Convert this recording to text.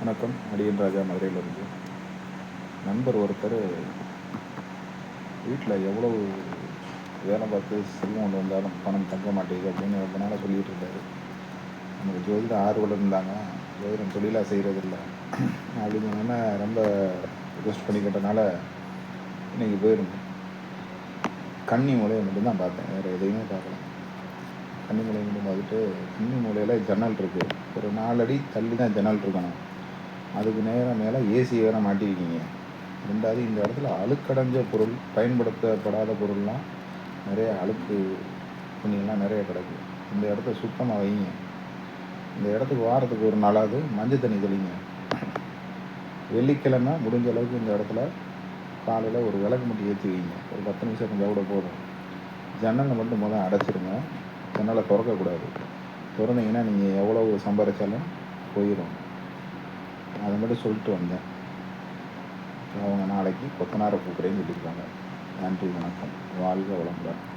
வணக்கம். அடியன் ராஜா மதுரையிலிருந்து. நண்பர் ஒருத்தர் வீட்டில் எவ்வளவு வேலை பார்த்து செல்வம் கொண்டு வந்தாலும் பணம் தங்க மாட்டேங்குது அப்படின்னு ரொம்ப நாளாக சொல்லிகிட்டு இருந்தார். நமக்கு ஜோதிட ஆர்வலர் இருந்தாங்க. ஜோதிடம் தொழிலாக செய்கிறதில்ல அப்படின்னு ரொம்ப ரெஸ்ட் பண்ணிக்கிட்டனால இன்றைக்கி போயிருந்தேன் கன்னி மூலையை மட்டும்தான் பார்த்தேன். வேறு எதையுமே பார்க்கல. கன்னி மூலையை மட்டும் பார்த்துட்டு கன்னி மூலையில் ஜன்னல் இருக்குது ஒரு நாலடி தள்ளி தான் ஜன்னல் இருக்கணும். அதுக்கு நேரம் மேலே ஏசி வேற மாட்டிருக்கீங்க. ரெண்டாவது இந்த இடத்துல அழுக்கடைஞ்ச பொருள் பயன்படுத்தப்படாத பொருள்லாம் நிறைய அழுக்கு துணியெல்லாம் நிறைய கிடக்கு. இந்த இடத்த சுத்தமாக வைங்க. இந்த இடத்துக்கு வாரத்துக்கு ஒரு நாளாவது மஞ்சள் தண்ணி தெளிங்க. வெள்ளிக்கிழமை முடிஞ்ச அளவுக்கு இந்த இடத்துல காலையில் ஒரு விளக்கு மட்டும் ஏற்றி வைங்க. ஒரு பத்து நிமிஷம் கொஞ்சம் கூட போதும். ஜன்னலை மட்டும் முதல் அடைச்சிருங்க. ஜன்னலை திறக்கக்கூடாது. திறந்தீங்கன்னா நீங்கள் எவ்வளவு சம்பாரிச்சாலும் போயிடும் அதை மட்டும் சொல்லிட்டு வந்தேன். அவங்க நாளைக்கு கொத்தனாரை கூப்பிட்றேன்னு சொல்லியிருக்காங்க. நன்றி வணக்கம். வாழ்க வளமுடன்.